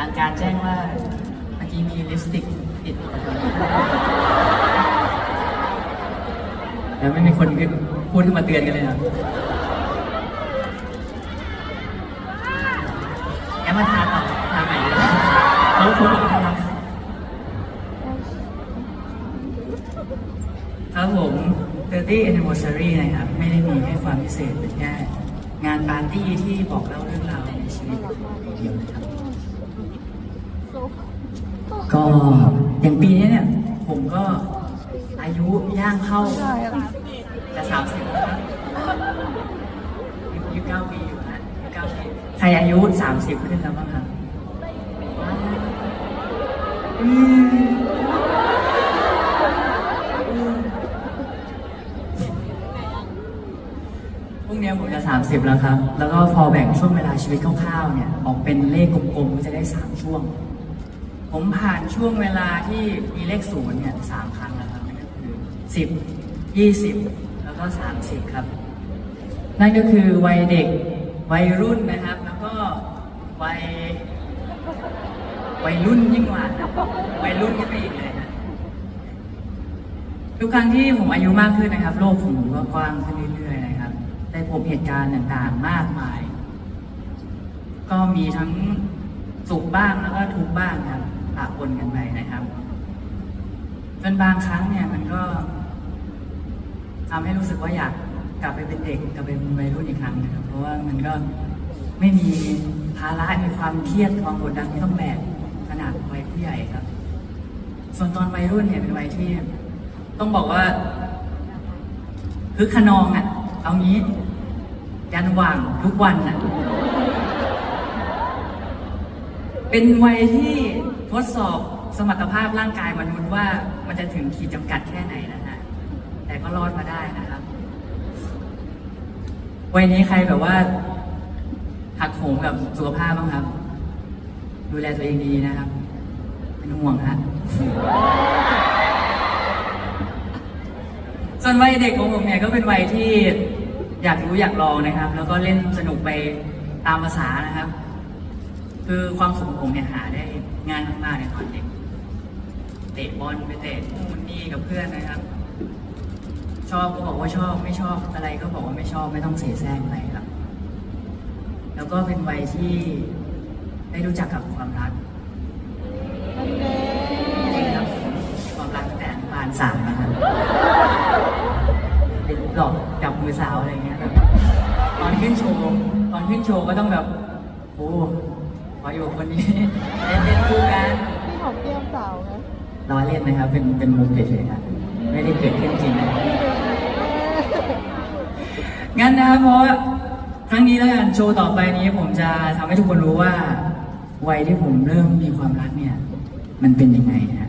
ทางการแจ้งว่าเมื่อกี้มีลิปสติกติดอยู่แล้วไม่มีคนพูดขึ้นมาเตือนกันเลยนะแอมมาทาต่อทาใหม่ดีกว่าเขาคนบอกทาครับผม 30 anniversary นะครับ ไม่ได้มีแค่ความพิเศษเป็นแค่งานปาร์ตี้ที่บอกเล่าเรื่องราวในชีวิตเดียวนะครับ ก็อย่างปีนี้เนี่ย ผมก็อายุย่างเข้าจะสามสิบแล้วครับอายุเก้าปีอยู่นะอายุเก้าปีใครอายุสามสิบขึ้นแล้วบ้างครับอืมพรุ่งนี้ผมจะสามสิบแล้วครับ แล้วก็พอแบ่งช่วงเวลาชีวิตคร่าวๆเนี่ย ออกเป็นเลขกลมๆก็จะได้สามช่วง ผมผ่านช่วงเวลาที่มีเลขศูนย์เนี่ยสามครั้งแล้วครับนั่นก็คือสิบยี่สิบแล้วก็สามสิบครับ นั่นก็คือวัยเด็กวัยรุ่นนะครับ แล้วก็วัยวัยรุ่นยิ่งกว่าวัยรุ่นก็ไปอีกเลยนะทุกครั้งที่ผมอายุมากขึ้นนะครับ โลกของผมก็กว้างขึ้นเรื่อยๆนะครับได้พบเหตุการณ์ต่างๆมากมาย ก็มีทั้งสุขบ้างแล้วก็ทุกบ้างครับ ปะปนกันไปนะครับ จนบางครั้งเนี่ยมันก็ทำให้รู้สึกว่าอยากกลับไปเป็นเด็กกลับไปเป็นวัยรุ่นอีกครั้งนะครับ เพราะว่ามันก็ไม่มีภาระมีความเครียดความกดดันที่ต้องแบกขนาดวัยผู้ใหญ่ครับ ส่วนตอนวัยรุ่นเนี่ยเป็นวัยที่ ต้องบอกว่าคือขนองอะ เอางี้ ยันว่างทุกวันอะ เป็นวัยที่ ทดสอบสมรรถภาพร่างกายมนุษย์ว่ามันจะถึงขีดจำกัดแค่ไหนนะฮะ แต่ก็รอดมาได้นะครับ วัยนี้ใครแบบว่าหักโหมกับสุขภาพบ้างครับ ดูแลตัวเองดีนะครับ เป็นห่วงฮะส่วนวัยเด็กของผมเนี่ยก็เป็นวัยที่อยากรู้อยากลองนะครับ แล้วก็เล่นสนุกไปตามภาษานะครับ คือความสุขของผมเนี่ยหาได้ง่ายมากๆในตอนเด็ก เตะบอลไปเตะนู่นนี่กับเพื่อนนะครับ ชอบก็บอกว่าชอบไม่ชอบอะไรก็บอกว่าไม่ชอบไม่ต้องเสียแซงอะไรครับ แล้วก็เป็นวัยที่ได้รู้จักกับความรักจริงครับความรักตั้งแต่อนุบานสามนะครับเป็นหลอกจับมือสาวอะไรอย่างเงี้ยครับตอนขึ้นโชว์ตอนขึ้นโชว์ก็ต้องแบบโอ้ข ออยู่กับคนนี้เล่นเป็นคู่กันพี่หอมเตรียมสาวไงล้อเล่นนะครับ เป็นเป็นมุกเฉยๆครับไม่ได้เกิดขึ้นจริงนะครับงั้นนะครับเพราะว่าครั้งนี้แล้วกันโชว์ต่อไปนี้ ผมจะทำให้ทุกคนรู้ว่า วัยที่ผมเริ่มมีความรักเนี่ย มันเป็นยังไงฮะ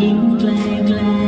ยิ่งแกล้ง